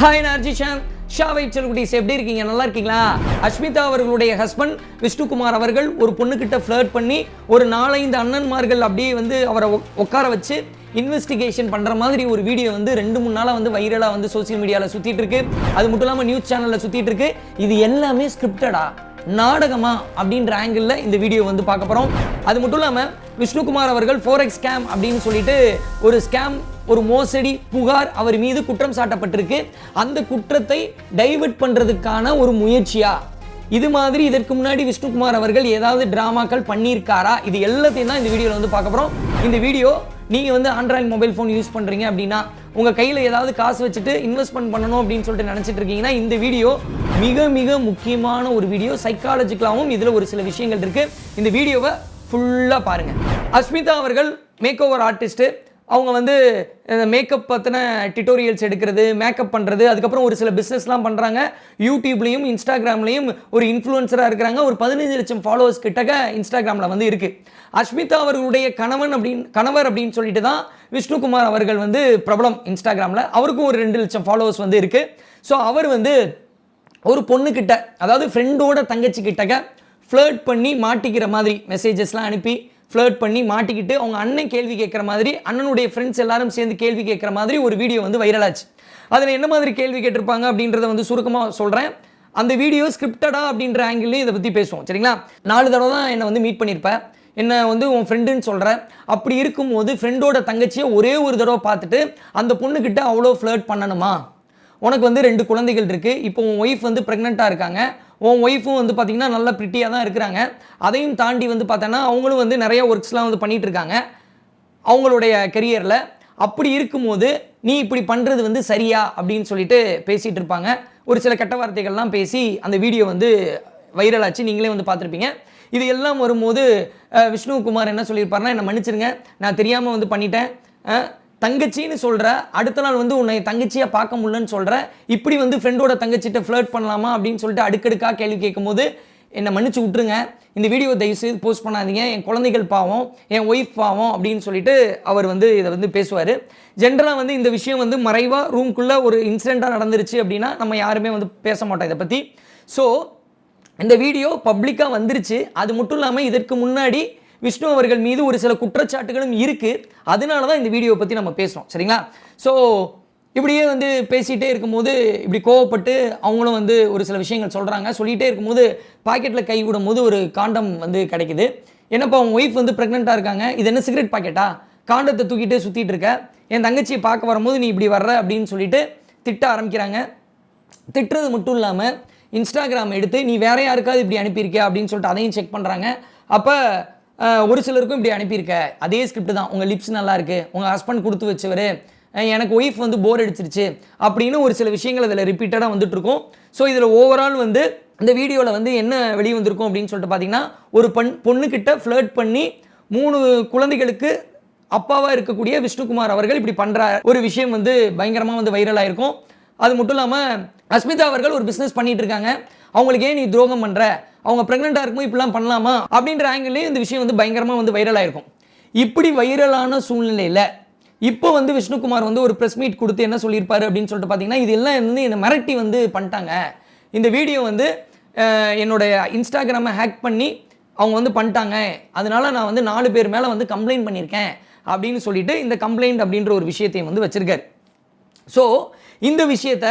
Hi நார்ஜிஷான் ஷாவை செல்குட்டிஸ் எப்படி இருக்கீங்க? நல்லா இருக்கீங்களா? அஸ்மிதா அவர்களுடைய ஹஸ்பண்ட் விஷ்ணுகுமார் அவர்கள் ஒரு பொண்ணுக்கிட்ட ஃப்ளர்ட் பண்ணி ஒரு நாலஞ்சு அண்ணன்மார்கள் அப்படியே வந்து அவரை உட்கார வச்சு இன்வெஸ்டிகேஷன் பண்ணுற மாதிரி ஒரு வீடியோ வந்து ரெண்டு மூணு நாளாக வந்து வைரலாக வந்து சோஷியல் மீடியாவில் சுற்றிட்டு இருக்கு. அது மட்டும் இல்லாமல் நியூஸ் சேனலில் சுற்றிட்டு இருக்கு. இது எல்லாமே ஸ்கிரிப்டடா நாடகமா? அப்படின்ற ஆங்கிளில் இந்த வீடியோ வந்து பார்க்க போகிறோம் அது மட்டும் இல்லாமல் விஷ்ணுகுமார் அவர்கள் ஃபோரெக்ஸ் ஸ்கேம் அப்படின்னு சொல்லிட்டு ஒரு ஸ்கேம் ஒரு மோசடி புகார் அவர் மீது குற்றம் சாட்டப்பட்டிருக்கு. அந்த குற்றத்தை டைவர்ட் பண்ணுறதுக்கான ஒரு முயற்சியா? இது மாதிரி இதற்கு முன்னாடி விஷ்ணுகுமார் அவர்கள் ஏதாவது டிராமாக்கள் பண்ணியிருக்காரா? இது எல்லாத்தையும் தான் இந்த வீடியோவில் வந்து பார்க்க போகிறோம் இந்த வீடியோ நீங்கள் வந்து ஆண்ட்ராய்டு மொபைல் ஃபோன் யூஸ் பண்ணுறீங்க அப்படின்னா உங்கள் கையில் ஏதாவது காசு வச்சுட்டு இன்வெஸ்ட்மெண்ட் பண்ணணும் அப்படின்னு சொல்லிட்டு நினச்சிட்டு இருக்கீங்கன்னா இந்த வீடியோ மிக மிக முக்கியமான ஒரு வீடியோ. சைக்காலஜிக்கலாகவும் இதில் ஒரு சில விஷயங்கள் இருக்குது இந்த வீடியோவை ஃபுல்லாக பாருங்கள் அஸ்மிதா அவர்கள் மேக் ஓவர் ஆர்டிஸ்ட்டு அவங்க வந்து மேக்கப் பற்றின டியூட்டோரியல்ஸ் எடுக்கிறது மேக்கப் பண்ணுறது அதுக்கப்புறம் ஒரு சில பிஸ்னஸ்லாம் பண்ணுறாங்க யூடியூப்லேயும் இன்ஸ்டாகிராம்லேயும் ஒரு இன்ஃப்ளூயன்சராக இருக்கிறாங்க. ஒரு பதினஞ்சு லட்சம் ஃபாலோவர்ஸ் கிட்டக்க இன்ஸ்டாகிராமில் வந்து இருக்குது அஸ்மிதா அவர்களுடைய கணவன் அப்படின்னு கணவர் அப்படின்னு சொல்லிட்டு தான் விஷ்ணுகுமார் அவர்கள் வந்து பிரபலம் இன்ஸ்டாகிராமில் அவருக்கும் ஒரு ரெண்டு லட்சம் ஃபாலோவர்ஸ் வந்து இருக்குது ஸோ அவர் வந்து ஒரு பொண்ணுக்கிட்ட அதாவது ஃப்ரெண்டோட தங்கச்சி கிட்டக்க ஃப்ளர்ட் பண்ணி மாட்டிக்கிற மாதிரி மெசேஜஸ்லாம் அனுப்பி ஃப்ளர்ட் பண்ணி மாட்டிக்கிட்டு அவங்க அண்ணன் கேள்வி கேட்குற மாதிரி அண்ணனுடைய ஃப்ரெண்ட்ஸ் எல்லாரும் சேர்ந்து கேள்வி கேட்குற மாதிரி ஒரு வீடியோ வந்து வைரலாச்சு அதில் என்ன மாதிரி கேள்வி கேட்டிருப்பாங்க அப்படின்றத வந்து சுருக்கமாக சொல்கிறேன் அந்த வீடியோ ஸ்கிரிப்டடா அப்படின்ற ஆங்கிள்லேயும் இதை பற்றி பேசுவோம் சரிங்களா? நாலு தடவை தான் என்னை வந்து மீட் பண்ணியிருப்பேன் என்னை வந்து உன் ஃப்ரெண்டுன்னு சொல்கிற அப்படி இருக்கும்போது ஃப்ரெண்டோட தங்கச்சியை ஒரே ஒரு தடவை பார்த்துட்டு அந்த பொண்ணுக்கிட்ட அவ்வளோ ஃப்ளர்ட் பண்ணணுமா? உனக்கு வந்து ரெண்டு குழந்தைகள் இருக்குது இப்போ உன் ஒய்ஃப் வந்து ப்ரெக்னெண்ட்டாக இருக்காங்க. உன் ஒய்ஃபும் வந்து பார்த்திங்கன்னா நல்ல ப்ரிட்டியாக தான் இருக்கிறாங்க. அதையும் தாண்டி வந்து பார்த்தோன்னா அவங்களும் வந்து நிறைய ஒர்க்ஸ்லாம் வந்து பண்ணிகிட்டு இருக்காங்க அவங்களுடைய கெரியரில் அப்படி இருக்கும்போது நீ இப்படி பண்ணுறது வந்து சரியா அப்படின்னு சொல்லிட்டு பேசிகிட்டு இருப்பாங்க ஒரு சில கெட்ட வார்த்தைகள்லாம் பேசி அந்த வீடியோ வந்து வைரலாச்சு நீங்களே வந்து பார்த்துருப்பீங்க இது எல்லாம் வரும்போது விஷ்ணுகுமார் என்ன சொல்லியிருப்பாருன்னா என்னை மன்னிச்சிருங்க. நான் தெரியாமல் வந்து பண்ணிட்டேன். தங்கச்சின்னு சொல்கிற அடுத்த நாள் வந்து உன்னை தங்கச்சியாக பார்க்க முடியலன்னு சொல்கிற இப்படி வந்து ஃப்ரெண்டோட தங்கச்சிட்ட ஃப்ளர்ட் பண்ணலாமா அப்படின்னு சொல்லிட்டு அடுக்கடுக்காக கேள்வி கேட்கும்போது என்னை மன்னிச்சு விட்ருங்க இந்த வீடியோ தயவுசெய்து போஸ்ட் பண்ணாதீங்க. என் குழந்தைகள் பாவம் என் ஒய்ஃப் பாவம் அப்படின்னு சொல்லிட்டு அவர் வந்து இதை வந்து பேசுவார். ஜென்ரலாக வந்து இந்த விஷயம் வந்து மறைவாக ரூம்குள்ளே ஒரு இன்சிடெண்ட்டாக நடந்துருச்சு அப்படின்னா நம்ம யாருமே வந்து பேச மாட்டோம் இதை பற்றி ஸோ இந்த வீடியோ பப்ளிக்காக வந்துருச்சு. அது மட்டும் இல்லாமல் இதற்கு முன்னாடி விஷ்ணு அவர்கள் மீது ஒரு சில குற்றச்சாட்டுகளும் இருக்குது அதனால தான் இந்த வீடியோவை பற்றி நம்ம பேசுகிறோம் சரிங்களா? ஸோ இப்படியே வந்து பேசிகிட்டே இருக்கும்போது இப்படி கோவப்பட்டு அவங்களும் வந்து ஒரு சில விஷயங்கள் சொல்கிறாங்க சொல்லிகிட்டே இருக்கும்போது பாக்கெட்டில் கை விடும்போது ஒரு காண்டம் வந்து கிடைக்குது. என்னப்பா அவங்க ஒய்ஃப் வந்து ப்ரெக்னெண்ட்டாக இருக்காங்க. இது என்ன சிகரெட் பாக்கெட்டா காண்டத்தை தூக்கிட்டு சுற்றிட்டு இருக்க. என் தங்கச்சியை பார்க்க வரும்போது நீ இப்படி வர்ற அப்படின்னு சொல்லிட்டு திட்ட ஆரம்பிக்கிறாங்க. திட்டுறது மட்டும் இல்லாமல் இன்ஸ்டாகிராம் எடுத்து நீ வேற யாருக்காவது இப்படி அனுப்பியிருக்கியா? அப்படின்னு சொல்லிட்டு அதையும் செக் பண்ணுறாங்க அப்போ ஒரு சிலருக்கும் இப்படி அனுப்பியிருக்க. அதே ஸ்கிரிப்ட் தான். உங்கள் லிப்ஸ் நல்லாயிருக்கு உங்கள் ஹஸ்பண்ட் கொடுத்து வச்சவர். எனக்கு ஒய்ஃப் வந்து போர் அடிச்சிருச்சு அப்படின்னு ஒரு சில விஷயங்கள் அதில் ரிப்பீட்டடாக வந்துட்டுருக்கும். ஸோ இதில் ஓவரால் வந்து இந்த வீடியோவில் வந்து என்ன வெளியே வந்திருக்கும் அப்படின்னு சொல்லிட்டு பார்த்தீங்கன்னா ஒரு பெண் பொண்ணுக்கிட்ட ஃப்ளர்ட் பண்ணி மூணு குழந்தைகளுக்கு அப்பாவாக இருக்கக்கூடிய விஷ்ணுகுமார் அவர்கள் இப்படி பண்ணுற ஒரு விஷயம் வந்து பயங்கரமாக வந்து வைரல் ஆயிருக்கும். அது மட்டும் இல்லாமல் அஸ்மிதா அவர்கள் ஒரு பிஸ்னஸ் பண்ணிகிட்டு இருக்காங்க. அவங்களுக்கு ஏன் நீ துரோகம் பண்ணுற அவங்க ப்ரெக்னெண்ட்டாக இருக்கும்போது இப்படிலாம் பண்ணலாமா? அப்படின்ற ஆங்கிள்லேயும் இந்த விஷயம் வந்து பயங்கரமாக வந்து வைரல் ஆயிருக்கும். இப்படி வைரலான சூழ்நிலையில் இப்போ வந்து விஷ்ணுகுமார் வந்து ஒரு ப்ரெஸ் மீட் கொடுத்து என்ன சொல்லியிருப்பாரு அப்படின்னு சொல்லிட்டு பார்த்தீங்கன்னா இதெல்லாம் வந்து என்னை மிரட்டி வந்து பண்ணிட்டாங்க. இந்த வீடியோ வந்து என்னுடைய இன்ஸ்டாகிராமை ஹேக் பண்ணி அவங்க வந்து பண்ணிட்டாங்க. அதனால நான் வந்து நாலு பேர் மேலே வந்து கம்ப்ளைண்ட் பண்ணியிருக்கேன் அப்படின்னு சொல்லிட்டு இந்த கம்ப்ளைண்ட் அப்படின்ற ஒரு விஷயத்தையும் வந்து வச்சுருக்காரு. ஸோ இந்த விஷயத்த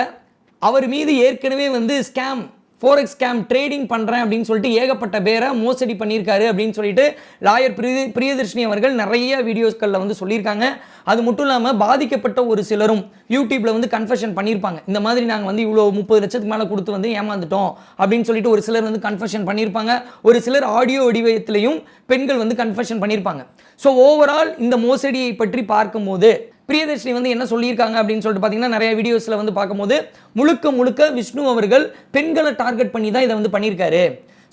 அவர் மீது ஏற்கனவே வந்து ஸ்கேம் ஃபோரெக்ஸ் ஸ்கேம் ட்ரேடிங் பண்ணுறேன் அப்படின்னு சொல்லிட்டு ஏகப்பட்ட பேரை மோசடி பண்ணியிருக்காரு அப்படின்னு சொல்லிட்டு லாயர் பிரிய பிரியதர்ஷினி அவர்கள் நிறைய வீடியோஸ்களில் வந்து சொல்லியிருக்காங்க. அது மட்டும் இல்லாமல் பாதிக்கப்பட்ட ஒரு சிலரும் யூடியூப்பில் வந்து கன்ஃபெஷன் பண்ணியிருப்பாங்க. இந்த மாதிரி நாங்கள் வந்து இவ்வளோ முப்பது லட்சத்துக்கு மேலே கொடுத்து வந்து ஏமாந்துட்டோம் அப்படின்னு சொல்லிட்டு ஒரு சிலர் வந்து கன்ஃபெஷன் பண்ணியிருப்பாங்க. ஒரு சிலர் ஆடியோ வடிவத்திலையும் பெண்கள் வந்து கன்ஃபெஷன் பண்ணியிருப்பாங்க. ஸோ ஓவரால் இந்த மோசடியை பற்றி பார்க்கும்போது பிரியதர்ஷினி வந்து என்ன சொல்லியிருக்காங்க அப்படின்னு சொல்லிட்டு பார்த்தீங்கன்னா நிறைய வீடியோஸில் வந்து பார்க்கும்போது முழுக்க முழுக்க விஷ்ணு அவர்கள் பெண்களை டார்கெட் பண்ணி தான் இதை வந்து பண்ணியிருக்காரு.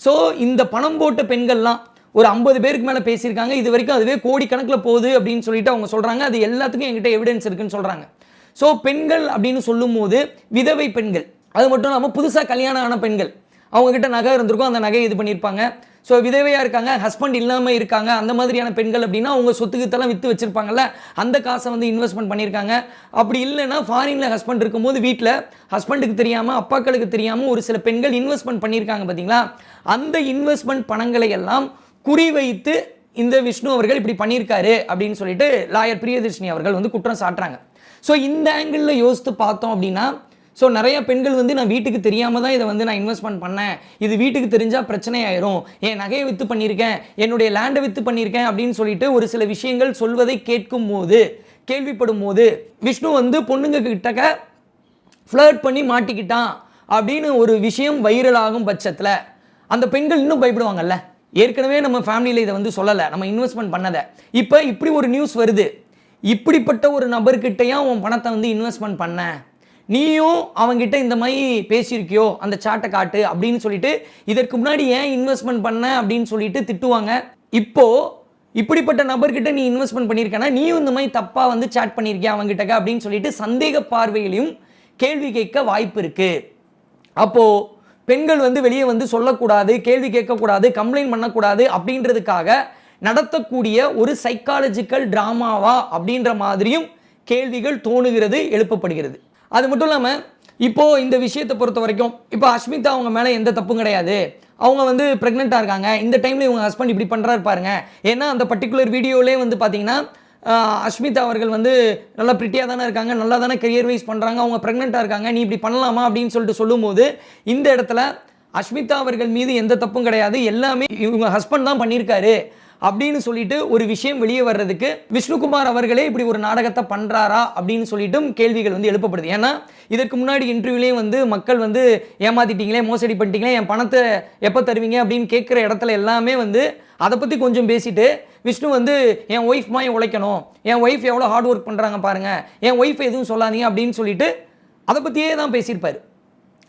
ஸோ இந்த பணம் போட்ட பெண்கள்லாம் ஒரு ஐம்பது பேருக்கு மேலே பேசியிருக்காங்க. இது வரைக்கும் அதுவே கோடிக்கணக்கில் போகுது அப்படின்னு சொல்லிட்டு அவங்க சொல்கிறாங்க அது எல்லாத்துக்கும் எங்கிட்ட எவிடன்ஸ் இருக்குன்னு சொல்கிறாங்க ஸோ பெண்கள் அப்படின்னு சொல்லும்போது விதவை பெண்கள். அது மட்டும் இல்லாமல் புதுசாக கல்யாணம் ஆன பெண்கள். அவங்கக்கிட்ட நகை இருந்திருக்கும் அந்த நகையை இது பண்ணியிருப்பாங்க. ஸோ விதவையாக இருக்காங்க ஹஸ்பண்ட் இல்லாமல் இருக்காங்க அந்த மாதிரியான பெண்கள் அப்படின்னா அவங்க சொத்துக்குத்தெல்லாம் விற்று வச்சுருப்பாங்கல்ல அந்த காசை வந்து இன்வெஸ்ட்மெண்ட் பண்ணியிருக்காங்க. அப்படி இல்லைன்னா ஃபாரினில் ஹஸ்பண்ட் இருக்கும்போது வீட்டில் ஹஸ்பண்டுக்கு தெரியாமல் அப்பாக்களுக்கு தெரியாமல் ஒரு சில பெண்கள் இன்வெஸ்ட்மெண்ட் பண்ணியிருக்காங்க பார்த்தீங்களா அந்த இன்வெஸ்ட்மெண்ட் பணங்களை எல்லாம் குறிவைத்து இந்த விஷ்ணு அவர்கள் இப்படி பண்ணியிருக்காரு அப்படின்னு சொல்லிட்டு லாயர் பிரியதர்ஷினி அவர்கள் வந்து குற்றம் சாட்டுறாங்க. ஸோ இந்த ஆங்கிளில் யோசித்து பார்த்தோம் அப்படின்னா ஸோ நிறைய பெண்கள் வந்து நான் வீட்டுக்கு தெரியாமல் தான் இதை வந்து நான் இன்வெஸ்ட்மெண்ட் பண்ணேன். இது வீட்டுக்கு தெரிஞ்சால் பிரச்சனை ஆயிரும். என் நகையை விற்று பண்ணியிருக்கேன். என்னுடைய லேண்டை விற்று பண்ணியிருக்கேன் அப்படின்னு சொல்லிட்டு ஒரு சில விஷயங்கள் சொல்வதை கேட்கும் போது கேள்விப்படும் போது விஷ்ணு வந்து பொண்ணுங்க கிட்டக்க ஃப்ளர்ட் பண்ணி மாட்டிக்கிட்டான் அப்படின்னு ஒரு விஷயம் வைரல் ஆகும் பட்சத்தில் அந்த பெண்கள் இன்னும் பயப்படுவாங்கல்ல? ஏற்கனவே நம்ம ஃபேமிலியில் இதை வந்து சொல்லலை. நம்ம இன்வெஸ்ட்மெண்ட் பண்ணதை. இப்போ இப்படி ஒரு நியூஸ் வருது. இப்படிப்பட்ட ஒரு நபர்கிட்டையும் உன் பணத்தை வந்து இன்வெஸ்ட்மெண்ட் பண்ண? நீயும் அவங்கிட்ட இந்த மாதிரி பேசியிருக்கியோ அந்த சாட்டை காட்டு அப்படின்னு சொல்லிட்டு இதற்கு முன்னாடி ஏன் இன்வெஸ்ட்மெண்ட் பண்ண அப்படின்னு சொல்லிட்டு திட்டுவாங்க. இப்போ இப்படிப்பட்ட நபர்கிட்ட நீ இன்வெஸ்ட்மெண்ட் பண்ணியிருக்கனா நீயும் இந்த மாதிரி தப்பாக வந்து சாட் பண்ணியிருக்கியா அவங்ககிட்ட அப்படின்னு சொல்லிட்டு சந்தேக பார்வையிலையும் கேள்வி கேட்க வாய்ப்பு இருக்கு. அப்போ பெண்கள் வந்து வெளியே வந்து சொல்லக்கூடாது கேள்வி கேட்கக்கூடாது கம்ப்ளைண்ட் பண்ணக்கூடாது அப்படின்றதுக்காக நடத்தக்கூடிய ஒரு சைக்காலஜிக்கல் டிராமாவா அப்படின்ற மாதிரியும் கேள்விகள் தோணுகிறது எழுப்பப்படுகிறது. அது மட்டும் இல்லாமல் இப்போது இந்த விஷயத்தை பொறுத்த வரைக்கும் இப்போ அஸ்மிதா அவங்க மேலே எந்த தப்பும் கிடையாது. அவங்க வந்து ப்ரெக்னெண்ட்டாக இருக்காங்க. இந்த டைமில் இவங்க ஹஸ்பண்ட் இப்படி பண்ணுறாரு பாருங்க. ஏன்னா அந்த பர்டிகுலர் வீடியோலேயே வந்து பார்த்தீங்கன்னா அஷ்மிதா அஸ்மிதா அவர்கள் வந்து நல்லா ப்ரிட்டியாக தானே இருக்காங்க நல்லா தானே கரியர் வைஸ் பண்ணுறாங்க அவங்க ப்ரெக்னெண்ட்டாக இருக்காங்க நீ இப்படி பண்ணலாமா அப்படின்னு சொல்லிட்டு சொல்லும்போது இந்த இடத்துல அஸ்மிதா அவர்கள் மீது எந்த தப்பும் கிடையாது. எல்லாமே இவங்க ஹஸ்பண்ட் தான் பண்ணியிருக்காரு. அப்படின்னு சொல்லிட்டு ஒரு விஷயம் வெளியே வர்றதுக்கு விஷ்ணுகுமார் அவர்களே இப்படி ஒரு நாடகத்தை பண்றாரா அப்படின்னு சொல்லிட்டும் கேள்விகள் வந்து எழுப்பப்படுது. ஏன்னா இதற்கு முன்னாடி இன்டர்வியூலேயே வந்து மக்கள் வந்து ஏமாத்திட்டீங்களே மோசடி பண்ணிட்டீங்களே என் பணத்தை எப்போ தருவீங்க அப்படின்னு கேட்குற இடத்துல எல்லாமே வந்து அதை பற்றி கொஞ்சம் பேசிட்டு விஷ்ணு வந்து என் ஒய்ஃப் மாதிரி உழைக்கணும்? என் ஒய்ஃப் எவ்வளோ ஹார்ட் ஒர்க் பண்ணுறாங்க பாருங்க? என் ஒய்ஃப் எதுவும் சொல்லாதீங்க? அப்படின்னு சொல்லிட்டு அதை பற்றியே தான் பேசியிருப்பார்.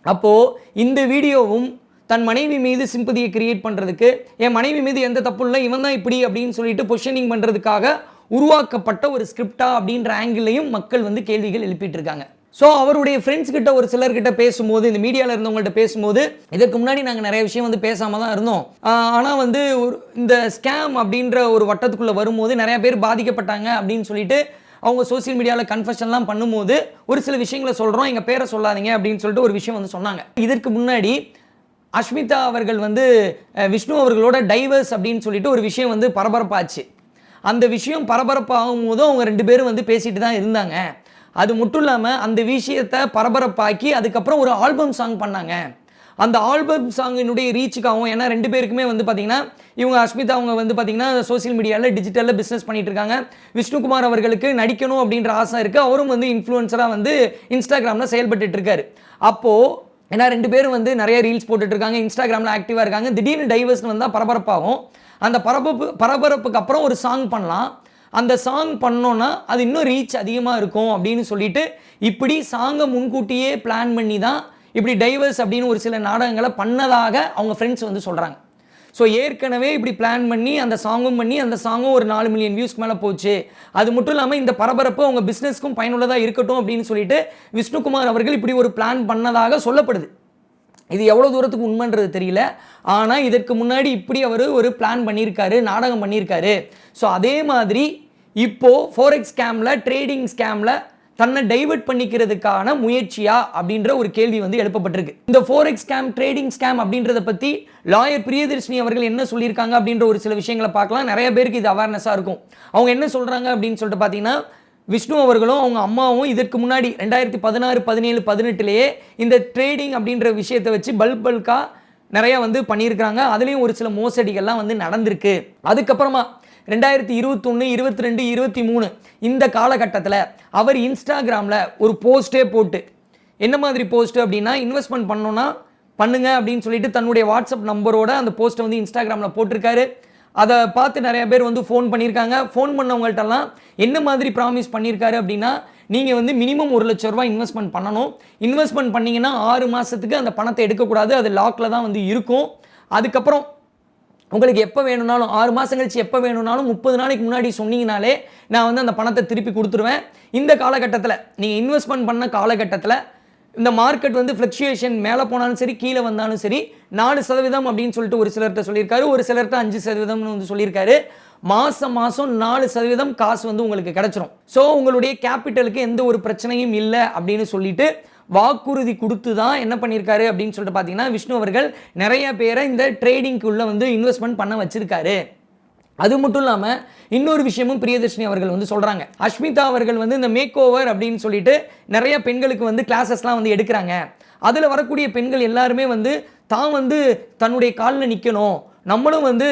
அப்போது இந்த வீடியோவும் தன் மனைவி மீது சிம்பதியை கிரியேட் பண்ணுறதுக்கு என் மனைவி மீது எந்த தப்பும் இல்லை இவன் தான் இப்படி அப்படின்னு சொல்லிட்டு பொஷனிங் பண்ணுறதுக்காக உருவாக்கப்பட்ட ஒரு ஸ்கிரிப்டா அப்படின்ற ஆங்கிளையும் மக்கள் வந்து கேள்விகள் எழுப்பிட்டு இருக்காங்க. ஸோ அவருடைய ஃப்ரெண்ட்ஸ் கிட்ட ஒரு சிலர்கிட்ட பேசும்போது இந்த மீடியாவில் இருந்தவங்கள்ட்ட பேசும்போது இதற்கு முன்னாடி நாங்கள் நிறைய விஷயம் வந்து பேசாம தான் இருந்தோம். ஆனால் வந்து ஒரு இந்த ஸ்கேம் அப்படின்ற ஒரு வட்டத்துக்குள்ளே வரும்போது நிறைய பேர் பாதிக்கப்பட்டாங்க அப்படின்னு சொல்லிட்டு அவங்க சோஷியல் மீடியாவில் கன்ஃபெஷன்லாம் பண்ணும்போது ஒரு சில விஷயங்களை சொல்கிறோம் எங்கள் பேரை சொல்லாதீங்க அப்படின்னு சொல்லிட்டு ஒரு விஷயம் வந்து சொன்னாங்க. இதற்கு முன்னாடி அஷ்மிதா அவர்கள் வந்து விஷ்ணு அவர்களோட டைவர்ஸ் அப்படின்னு சொல்லிட்டு ஒரு விஷயம் வந்து பரபரப்பாச்சு. அந்த விஷயம் பரபரப்பாகும் போதும் அவங்க ரெண்டு பேரும் வந்து பேசிட்டு தான் இருந்தாங்க. அது மட்டும் இல்லாமல் அந்த விஷயத்தை பரபரப்பாக்கி அதுக்கப்புறம் ஒரு ஆல்பம் சாங் பண்ணாங்க. அந்த ஆல்பம் சாங்கினுடைய ரீச்சுக்காகவும் ஏன்னா ரெண்டு பேருக்குமே வந்து பார்த்தீங்கன்னா இவங்க அஸ்மிதா அவங்க வந்து பார்த்தீங்கன்னா சோஷியல் மீடியாவில் டிஜிட்டலில் பிஸ்னஸ் பண்ணிகிட்டு இருக்காங்க. விஷ்ணுகுமார் அவர்களுக்கு நடிக்கணும் அப்படின்ற ஆசை இருக்குது அவரும் வந்து இன்ஃப்ளூயன்சராக வந்து இன்ஸ்டாகிராமில் செயல்பட்டுட்டு இருக்காரு. அப்போது ஏன்னா ரெண்டு பேரும் வந்து நிறைய ரீல்ஸ் போட்டுட்டு இருக்காங்க இன்ஸ்டாகிராமில் ஆக்டிவாக இருக்காங்க. திடீர்னு டைவர்ஸ்னு வந்தால் பரபரப்பாகும். அந்த பரபரப்பு பரபரப்புக்கு அப்புறம் ஒரு சாங் பண்ணலாம். அந்த சாங் பண்ணோன்னா அது இன்னும் ரீச் அதிகமாக இருக்கும் அப்படின்னு சொல்லிட்டு இப்படி சாங்கை முன்கூட்டியே பிளான் பண்ணி தான் இப்படி டைவர்ஸ் அப்படின்னு ஒரு சில நாடகங்களை பண்ணதாக அவங்க ஃப்ரெண்ட்ஸ் வந்து சொல்கிறாங்க ஸோ ஏற்கனவே இப்படி பிளான் பண்ணி அந்த சாங்கும் பண்ணி அந்த சாங்கும் ஒரு நாலு மில்லியன் வியூஸ்க்கு மேலே போச்சு. அது மட்டும் இல்லாமல் இந்த பரபரப்பு அவங்க பிஸ்னஸ்க்கும் பயனுள்ளதாக இருக்கட்டும் அப்படின்னு சொல்லிட்டு விஷ்ணுகுமார் அவர்கள் இப்படி ஒரு பிளான் பண்ணதாக சொல்லப்படுது. இது எவ்வளோ தூரத்துக்கு உண்மைன்றது தெரியல. ஆனால் இதற்கு முன்னாடி இப்படி அவர் ஒரு பிளான் பண்ணியிருக்காரு நாடகம் பண்ணியிருக்காரு. ஸோ அதே மாதிரி இப்போது ஃபோரெக்ஸ் ஸ்கேமில் ட்ரேடிங் ஸ்கேமில் தன்னை டைவர்ட் பண்ணிக்கிறதுக்கான முயற்சியா அப்படின்ற ஒரு கேள்வி வந்து எழுப்பப்பட்டிருக்கு. இந்த ஃபோரெக்ஸ் ஸ்கேம் ட்ரேடிங் ஸ்கேம் அப்படின்றத பற்றி லாயர் பிரியதர்ஷினி அவர்கள் என்ன சொல்லியிருக்காங்க அப்படின்ற ஒரு சில விஷயங்களை பார்க்கலாம். நிறைய பேருக்கு இது அவேர்னஸாக இருக்கும். அவங்க என்ன சொல்கிறாங்க அப்படின்னு சொல்லிட்டு பார்த்தீங்கன்னா விஷ்ணு அவர்களும் அவங்க அம்மாவும் இதற்கு முன்னாடி ரெண்டாயிரத்தி பதினாறு பதினேழு பதினெட்டுலேயே இந்த ட்ரேடிங் அப்படின்ற விஷயத்தை வச்சு பல்க் பல்காக நிறையா வந்து பண்ணியிருக்காங்க அதுலேயும் ஒரு சில மோசடிகள்லாம் வந்து நடந்திருக்கு. அதுக்கப்புறமா ரெண்டாயிரத்தி இருபத்தொன்று இருபத்தி ரெண்டு இருபத்தி மூணு இந்த காலகட்டத்தில் அவர் இன்ஸ்டாகிராமில் ஒரு போஸ்ட்டே போட்டு என்ன மாதிரி போஸ்ட்டு அப்படின்னா இன்வெஸ்ட்மெண்ட் பண்ணோன்னா பண்ணுங்க அப்படின்னு சொல்லிட்டு தன்னுடைய வாட்ஸ்அப் நம்பரோட அந்த போஸ்ட்டை வந்து இன்ஸ்டாகிராமில் போட்டிருக்காரு. அதை பார்த்து நிறைய பேர் வந்து ஃபோன் பண்ணியிருக்காங்க. ஃபோன் பண்ணவங்கள்ட்டெல்லாம் என்ன மாதிரி ப்ராமிஸ் பண்ணியிருக்காரு அப்படின்னா நீங்கள் வந்து மினிமம் ஒரு லட்ச ரூபா இன்வெஸ்ட்மெண்ட் பண்ணணும். இன்வெஸ்ட்மெண்ட் பண்ணிங்கன்னா ஆறு மாதத்துக்கு அந்த பணத்தை எடுக்கக்கூடாது. அது லாக்கில் தான் வந்து இருக்கும். அதுக்கப்புறம் உங்களுக்கு எப்போ வேணும்னாலும் ஆறு மாதம் கழிச்சு எப்போ வேணும்னாலும் முப்பது நாளைக்கு முன்னாடி சொன்னீங்கனாலே நான் வந்து அந்த பணத்தை திருப்பி கொடுத்துருவேன். இந்த காலகட்டத்தில் நீங்கள் இன்வெஸ்ட்மெண்ட் பண்ண காலகட்டத்தில் இந்த மார்க்கெட் வந்து ஃப்ளக்ஷுவேஷன் மேலே போனாலும் சரி கீழே வந்தாலும் சரி நாலு சதவீதம் அப்படின்னு சொல்லிட்டு ஒரு சிலர்கிட்ட சொல்லியிருக்காரு. ஒரு சிலர்கிட்ட அஞ்சு சதவீதம்னு வந்து சொல்லியிருக்காரு. மாதம் மாதம் நாலு சதவீதம் காசு வந்து உங்களுக்கு கிடச்சிரும். ஸோ உங்களுடைய கேபிட்டலுக்கு எந்த ஒரு பிரச்சனையும் இல்லை அப்படின்னு சொல்லிட்டு வாக்குறுதி கொடுத்து தான் என்ன பண்ணியிருக்காரு அப்படின்னு சொல்லிட்டு பார்த்தீங்கன்னா விஷ்ணு அவர்கள் நிறைய பேரை இந்த ட்ரேடிங்க்குள்ளே வந்து இன்வெஸ்ட்மெண்ட் பண்ண வச்சுருக்காரு. அது மட்டும் இல்லாமல் இன்னொரு விஷயமும் பிரியதர்ஷினி அவர்கள் வந்து சொல்கிறாங்க அஷ்மிதா அவர்கள் வந்து இந்த மேக் ஓவர் அப்படின்னு சொல்லிட்டு நிறைய பெண்களுக்கு வந்து கிளாஸஸ்லாம் வந்து எடுக்கிறாங்க. அதில் வரக்கூடிய பெண்கள் எல்லாருமே வந்து தான் வந்து தன்னுடைய காலில் நிற்கணும் நம்மளும் வந்து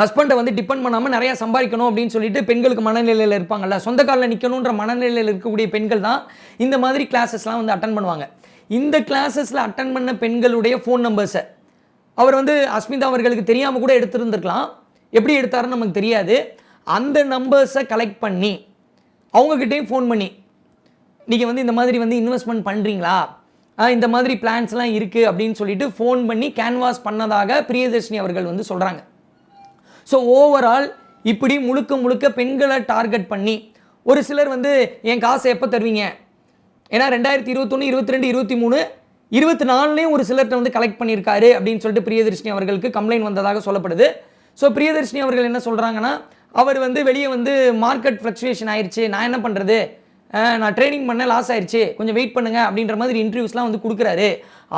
ஹஸ்பண்டை வந்து டிபெண்ட் பண்ணாமல் நிறையா சம்பாதிக்கணும் அப்படின்னு சொல்லிட்டு பெண்களுக்கு மனநிலையில் இருப்பாங்கல்ல. சொந்த காலில் நிற்கணுன்ற மனநிலையில் இருக்கக்கூடிய பெண்கள் தான் இந்த மாதிரி கிளாஸஸ்லாம் வந்து அட்டன் பண்ணுவாங்க. இந்த கிளாஸஸில் அட்டன் பண்ண பெண்களுடைய ஃபோன் நம்பர்ஸை அவர் வந்து அஸ்மிதா அவர்களுக்கு தெரியாமல் கூட எடுத்திருந்திருக்கலாம். எப்படி எடுத்தாருன்னு நமக்கு தெரியாது. அந்த நம்பர்ஸை கலெக்ட் பண்ணி அவங்கக்கிட்டேயும் ஃபோன் பண்ணி நீங்கள் வந்து இந்த மாதிரி வந்து இன்வெஸ்ட்மெண்ட் பண்ணுறீங்களா இந்த மாதிரி பிளான்ஸ்லாம் இருக்குது அப்படின்னு சொல்லிட்டு ஃபோன் பண்ணி கேன்வாஸ் பண்ணதாக பிரியதர்ஷினி அவர்கள் வந்து சொல்கிறாங்க ஸோ ஓவரால் இப்படி முழுக்க முழுக்க பெண்களை டார்கெட் பண்ணி ஒரு சிலர் வந்து என் காசை எப்போ தருவீங்க? ஏன்னா ரெண்டாயிரத்தி இருபத்தொன்று இருபத்தி ரெண்டு இருபத்தி மூணு இருபத்தி நாலுலேயும் ஒரு சிலர்கிட்ட வந்து கலெக்ட் பண்ணியிருக்காரு அப்படின்னு சொல்லிட்டு பிரியதர்ஷினி அவர்களுக்கு கம்ப்ளைண்ட் வந்ததாக சொல்லப்படுது. ஸோ பிரியதர்ஷினி அவர்கள் என்ன சொல்கிறாங்கன்னா அவர் வந்து வெளியே வந்து மார்க்கெட் ஃப்ளக்சுவேஷன் ஆயிடுச்சு நான் என்ன பண்ணுறது நான் ட்ரைனிங் பண்ண லாஸ் ஆயிடுச்சு கொஞ்சம் வெயிட் பண்ணுங்க அப்படின்ற மாதிரி இன்டர்வியூஸ்லாம் வந்து கொடுக்குறாரு.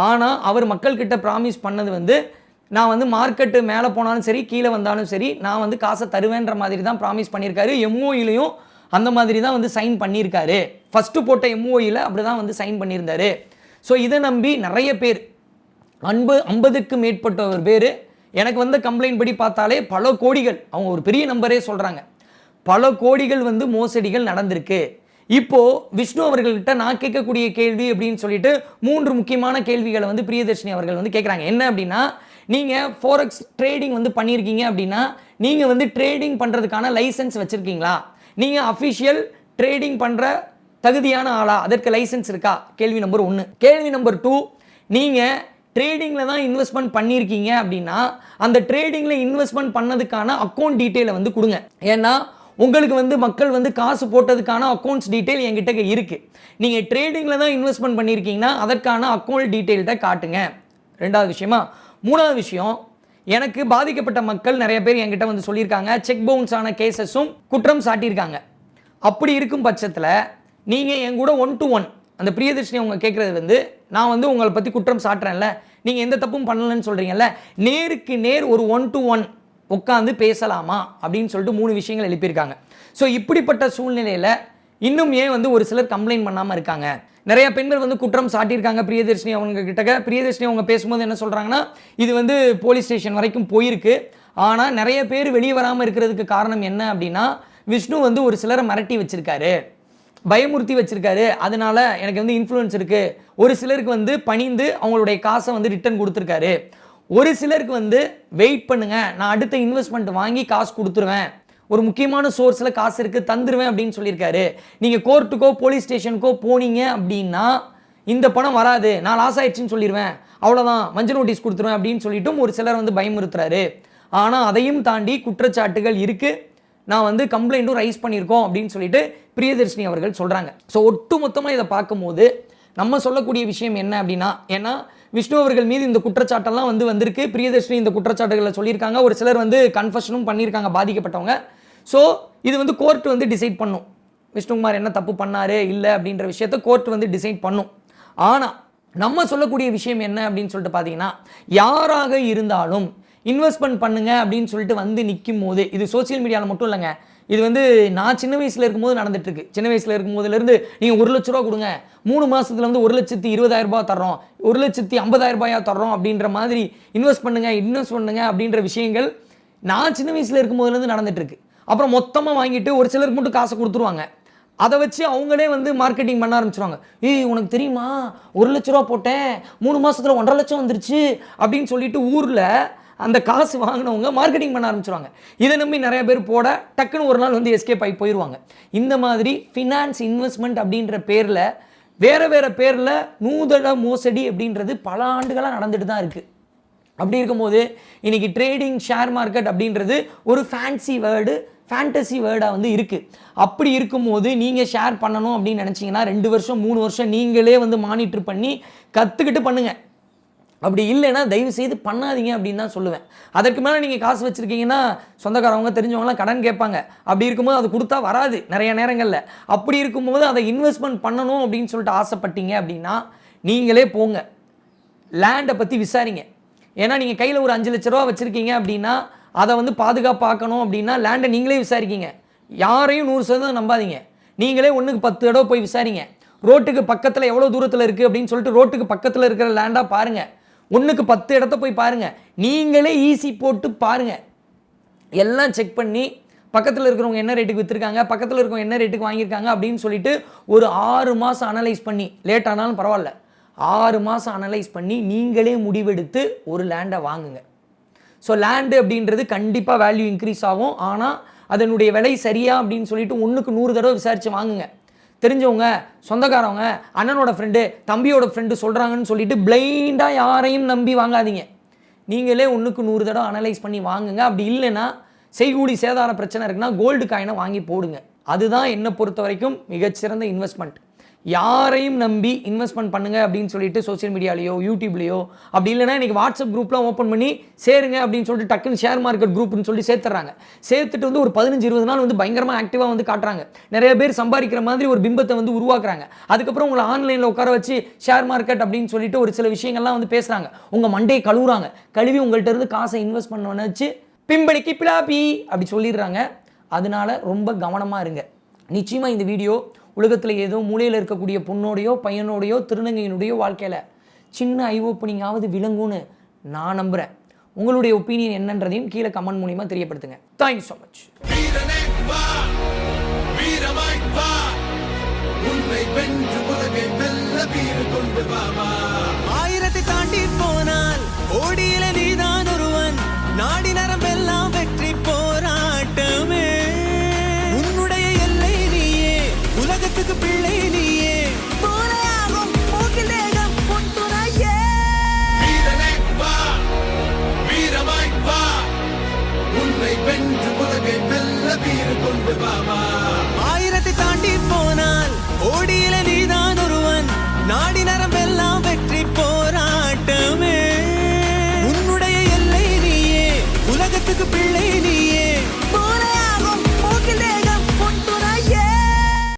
ஆனால் அவர் மக்கள்கிட்ட ப்ராமிஸ் பண்ணது வந்து நான் வந்து மார்க்கெட்டு மேலே போனாலும் சரி கீழே வந்தாலும் சரி நான் வந்து காசை தருவேன்ற மாதிரி தான் ப்ராமிஸ் பண்ணியிருக்காரு. எம்ஓயிலையும் அந்த மாதிரி தான் வந்து சைன் பண்ணியிருக்காரு. ஃபஸ்ட்டு போட்ட எம்ஓயில் அப்படி தான் வந்து சைன் பண்ணியிருந்தாரு. ஸோ இதை நம்பி நிறைய பேர் அன்பு ஐம்பதுக்கு மேற்பட்ட ஒரு பேர் எனக்கு வந்த கம்ப்ளைண்ட் படி பார்த்தாலே பல கோடிகள் அவங்க ஒரு பெரிய நம்பரே சொல்கிறாங்க பல கோடிகள் வந்து மோசடிகள் நடந்திருக்கு. இப்போ விஷ்ணு அவர்கள்கிட்ட நான் கேட்கக்கூடிய கேள்வி அப்படின்னு சொல்லிட்டு மூன்று முக்கியமான கேள்விகளை வந்து பிரியதர்ஷினி அவர்கள் வந்து கேட்குறாங்க என்ன அப்படின்னா நீங்கள் ஃபோரெக்ஸ் ட்ரேடிங் வந்து பண்ணியிருக்கீங்க அப்படின்னா நீங்கள் வந்து ட்ரேடிங் பண்ணுறதுக்கான லைசன்ஸ் வச்சுருக்கீங்களா? நீங்கள் அஃபிஷியல் ட்ரேடிங் பண்ணுற தகுதியான ஆளா? அதற்கு லைசன்ஸ் இருக்கா? கேள்வி நம்பர் ஒன்று கேள்வி நம்பர் டூ நீங்கள் ட்ரேடிங்கில் தான் இன்வெஸ்ட்மெண்ட் பண்ணியிருக்கீங்க அப்படின்னா அந்த ட்ரேடிங்கில் இன்வெஸ்ட்மெண்ட் பண்ணதுக்கான அக்கௌண்ட் டீட்டெயிலை வந்து கொடுங்க. ஏன்னா உங்களுக்கு வந்து மக்கள் வந்து காசு போட்டதுக்கான அக்கௌண்ட்ஸ் டீட்டெயில் என்கிட்ட இருக்குது நீங்கள் ட்ரேடிங்கில் தான் இன்வெஸ்ட்மெண்ட் பண்ணியிருக்கீங்கன்னா அதற்கான அக்கௌண்ட் டீட்டெயில்கிட்ட காட்டுங்க. ரெண்டாவது விஷயமா மூணாவது விஷயம் எனக்கு பாதிக்கப்பட்ட மக்கள் நிறைய பேர் என்கிட்ட வந்து சொல்லியிருக்காங்க செக் பவுன்ஸ் ஆன கேசஸும் குற்றம் சாட்டியிருக்காங்க. அப்படி இருக்கும் பட்சத்தில் நீங்கள் என் கூட ஒன் டு ஒன் அந்த பிரியதர்ஷினி அவங்க கேட்குறது வந்து நான் வந்து உங்களை பற்றி குற்றம் சாட்டுறேன்ல நீங்கள் எந்த தப்பும் பண்ணலன்னு சொல்கிறீங்கல்ல நேருக்கு நேர் ஒரு ஒன் டு ஒன் உட்காந்து பேசலாமா அப்படின்னு சொல்லிட்டு மூணு விஷயங்கள் எழுப்பியிருக்காங்க. ஸோ இப்படிப்பட்ட சூழ்நிலையில் இன்னும் ஏன் வந்து ஒரு சிலர் கம்ப்ளைண்ட் பண்ணாமல் இருக்காங்க? நிறைய பெண்கள் வந்து குற்றம் சாட்டியிருக்காங்க பிரியதர்ஷினி அவங்க கிட்ட பிரியதர்ஷினி அவங்க பேசும்போது என்ன சொல்கிறாங்கன்னா இது வந்து போலீஸ் ஸ்டேஷன் வரைக்கும் போயிருக்கு. ஆனால் நிறைய பேர் வெளியே வராமல் இருக்கிறதுக்கு காரணம் என்ன அப்படின்னா விஷ்ணு வந்து ஒரு சிலரை மிரட்டி வச்சிருக்காரு. பயமுறுத்தி வச்சிருக்காரு. அதனால எனக்கு வந்து இன்ஃப்ளூயன்ஸ் இருக்குது ஒரு சிலருக்கு வந்து பணிந்து அவங்களுடைய காசை வந்து ரிட்டர்ன் கொடுத்துருக்காரு. ஒரு சிலருக்கு வந்து வெயிட் பண்ணுங்க நான் அடுத்த இன்வெஸ்ட்மெண்ட் வாங்கி காசு கொடுத்துருவேன். ஒரு முக்கியமான சோர்ஸில் காசு இருக்குது தந்துடுவேன் அப்படின்னு சொல்லியிருக்காரு. நீங்கள் கோர்ட்டுக்கோ போலீஸ் ஸ்டேஷனுக்கோ போனீங்க அப்படின்னா இந்த பணம் வராது நான் லாஸ் ஆயிடுச்சுன்னு சொல்லிடுவேன் அவ்வளோதான் மஞ்சள் நோட்டீஸ் கொடுத்துருவேன் அப்படின்னு சொல்லிட்டும் ஒரு சிலர் வந்து பயமுறுத்துறாரு. ஆனால் அதையும் தாண்டி குற்றச்சாட்டுகள் இருக்குது நான் வந்து கம்ப்ளைண்ட்டும் ரைஸ் பண்ணியிருக்கோம் அப்படின்னு சொல்லிட்டு பிரியதர்ஷினி அவர்கள் சொல்கிறாங்க ஸோ ஒட்டு மொத்தமாக இதை பார்க்கும்போது நம்ம சொல்லக்கூடிய விஷயம் என்ன அப்படின்னா ஏன்னா விஷ்ணு அவர்கள் மீது இந்த குற்றச்சாட்டெல்லாம் வந்து வந்திருக்கு. பிரியதர்ஷினி இந்த குற்றச்சாட்டுகளை சொல்லியிருக்காங்க. ஒரு சிலர் வந்து கன்ஃபஷனும் பண்ணியிருக்காங்க பாதிக்கப்பட்டவங்க. ஸோ இது வந்து கோர்ட் வந்து டிசைட் பண்ணும். விஷ்ணுகுமார் என்ன தப்பு பண்ணாரு இல்லை அப்படின்ற விஷயத்த கோர்ட் வந்து டிசைட் பண்ணும். ஆனால் நம்ம சொல்லக்கூடிய விஷயம் என்ன அப்படின்னு சொல்லிட்டு பார்த்தீங்கன்னா யாராக இருந்தாலும் இன்வெஸ்ட்மெண்ட் பண்ணுங்க அப்படின்னு சொல்லிட்டு வந்து நிற்கும் போது இது சோசியல் மீடியாவில் மட்டும் இல்லைங்க. இது வந்து நான் சின்ன வயசில் இருக்கும்போது நடந்துட்டுருக்கு. சின்ன வயசில் இருக்கும் போதுலேருந்து நீங்கள் ஒரு லட்ச ரூபா கொடுங்க. மூணு மாதத்தில் வந்து ஒரு லட்சத்தி இருபதாயிரரூபா தர்றோம். ஒரு லட்சத்தி ஐம்பதாயிரம் ரூபாயா தர்றோம் அப்படின்ற மாதிரி இன்வெஸ்ட் பண்ணுங்க இன்வெஸ்ட் பண்ணுங்க அப்படின்ற விஷயங்கள் நான் சின்ன வயசில் இருக்கும்போதுலேருந்து நடந்துட்டுருக்கு. அப்புறம் மொத்தமாக வாங்கிட்டு ஒரு சிலருக்கு மட்டும் காசை கொடுத்துருவாங்க. அதை வச்சு அவங்களே வந்து மார்க்கெட்டிங் பண்ண ஆரம்பிச்சிருவாங்க. ஏய் உனக்கு தெரியுமா? ஒரு லட்ச ரூபா போட்டேன். மூணு மாதத்தில் ஒன்றரை லட்சம் வந்துருச்சு அப்படின்னு சொல்லிட்டு ஊரில் அந்த காசு வாங்கினவங்க மார்க்கெட்டிங் பண்ண ஆரம்பிச்சிருவாங்க. இதை நம்பி நிறைய பேர் போட டக்குன்னு ஒரு நாள் வந்து எஸ்கேப் ஆகி போயிடுவாங்க இந்த மாதிரி ஃபினான்ஸ் இன்வெஸ்ட்மெண்ட் அப்படின்ற பேரில் வேறு வேறு பேரில் நூதன மோசடி அப்படின்றது பல ஆண்டுகளாக நடந்துட்டு தான் இருக்குது அப்படி இருக்கும்போது இன்றைக்கி ட்ரேடிங் ஷேர் மார்க்கெட் அப்படின்றது ஒரு ஃபேன்சி வேர்டு ஃபேண்டசி வேர்டாக வந்து இருக்குது அப்படி இருக்கும்போது நீங்கள் ஷேர் பண்ணணும் அப்படின்னு நினச்சிங்கன்னா ரெண்டு வருஷம் மூணு வருஷம் நீங்களே வந்து மானிட்டர் பண்ணி கற்றுக்கிட்டு பண்ணுங்கள் அப்படி இல்லைன்னா தயவு செய்து பண்ணாதீங்க அப்படின்னு தான் சொல்லுவேன். அதற்கு மேலே நீங்கள் காசு வச்சுருக்கீங்கன்னா சொந்தக்காரவங்க தெரிஞ்சவங்களாம் கடன் கேட்பாங்க. அப்படி இருக்கும்போது அது கொடுத்தா வராது நிறைய நேரங்களில். அப்படி இருக்கும்போது அதை இன்வெஸ்ட்மெண்ட் பண்ணணும் அப்படின்னு சொல்லிட்டு ஆசைப்பட்டீங்க அப்படின்னா நீங்களே போங்க. லேண்டை பற்றி விசாரிங்க. ஏன்னா நீங்கள் கையில் ஒரு அஞ்சு லட்ச ரூபா வச்சுருக்கீங்க அப்படின்னா அதை வந்து பாதுகாப்பாக்கணும் அப்படின்னா லேண்டை நீங்களே விசாரிக்கீங்க. யாரையும் நூறு சதவீதம் நம்பாதீங்க. நீங்களே ஒன்றுக்கு பத்து தடவை போய் விசாரிங்க. ரோட்டுக்கு பக்கத்தில் எவ்வளோ தூரத்தில் இருக்குது அப்படின்னு சொல்லிட்டு ரோட்டுக்கு பக்கத்தில் இருக்கிற லேண்டாக பாருங்கள் ஒன்றுக்கு பத்து இடத்த போய் பாருங்கள் நீங்களே ஈஸி போட்டு பாருங்கள் எல்லாம் செக் பண்ணி பக்கத்தில் இருக்கிறவங்க என்ன ரேட்டுக்கு விற்றுருக்காங்க பக்கத்தில் இருக்கிறவங்க என்ன ரேட்டுக்கு வாங்கியிருக்காங்க அப்படின்னு சொல்லிட்டு ஒரு ஆறு மாதம் அனலைஸ் பண்ணி லேட் ஆனாலும் பரவாயில்ல. ஆறு மாதம் அனலைஸ் பண்ணி நீங்களே முடிவெடுத்து ஒரு லேண்டை வாங்குங்க. ஸோ லேண்டு அப்படின்றது கண்டிப்பாக வேல்யூ இன்க்ரீஸ் ஆகும். ஆனால் அதனுடைய விலை சரியா அப்படின்னு சொல்லிட்டு ஒன்றுக்கு நூறு தடவை விசாரித்து வாங்குங்க. தெரிஞ்சவங்க சொந்தக்காரவங்க அண்ணனோட ஃப்ரெண்டு தம்பியோட ஃப்ரெண்டு சொல்கிறாங்கன்னு சொல்லிட்டு பிளைண்டாக யாரையும் நம்பி வாங்காதீங்க. நீங்களே ஒன்றுக்கு நூறு தடவை அனலைஸ் பண்ணி வாங்குங்க. அப்படி இல்லைன்னா செய்கூடி சேதார பிரச்சனை இருக்குன்னா கோல்டு காயினை வாங்கி போடுங்க. அதுதான் என்னை பொறுத்த வரைக்கும் மிகச்சிறந்த இன்வெஸ்ட்மெண்ட் யாரையும் நம்பி இன்வெஸ்ட்மெண்ட் பண்ணுங்க அப்படின்னு சொல்லிட்டு சோஷியல் மீடியாலேயோ யூடியூப்லேயோ அப்படி இல்லைன்னா இன்றைக்கி வாட்ஸ்அப் குரூப்லாம் ஓப்பன் பண்ணி சேருங்க அப்படின்னு சொல்லிட்டு டக்குன்னு ஷேர் மார்க்கெட் குரூப்னு சொல்லி சேர்த்துறாங்க. சேர்த்துட்டு வந்து ஒரு பதினஞ்சு இருபது நாள் வந்து பயங்கரமாக ஆக்டிவாக வந்து காட்டுறாங்க. நிறைய பேர் சம்பாதிக்கிற மாதிரி ஒரு பிம்பத்தை வந்து உருவாக்குறாங்க. அதுக்கப்புறம் உங்களை ஆன்லைனில் உட்கார வச்சு ஷேர் மார்க்கெட் அப்படின்னு சொல்லிட்டு ஒரு சில விஷயங்கள்லாம் வந்து பேசுகிறாங்க உங்கள் மண்டையை கழுவுறாங்க. கழுவி உங்கள்கிட்ட இருந்து காசை இன்வெஸ்ட் பண்ண வச்சு பிம்படிக்கு பிளாபி அப்படி சொல்லிடுறாங்க. அதனால ரொம்ப கவனமாக இருங்க. நிச்சயமாக இந்த வீடியோ உலகத்தில் ஏதோ மூலையில் இருக்கக்கூடிய பொண்ணோடையோ பையனோடையோ திருநங்கையினுடைய வாழ்க்கையில் சின்ன ஐ ஓப்பனிங்காவது விளங்கும்னு நான் நம்புகிறேன் உங்களுடைய ஒப்பீனியன் என்னன்றதையும் கீழே கமெண்ட் மூலிமா தெரியப்படுத்துங்க. தேங்க்யூ ஸோ மச் உன்னை வென்று உலகை வெல்ல வீறு கொண்டு வாமா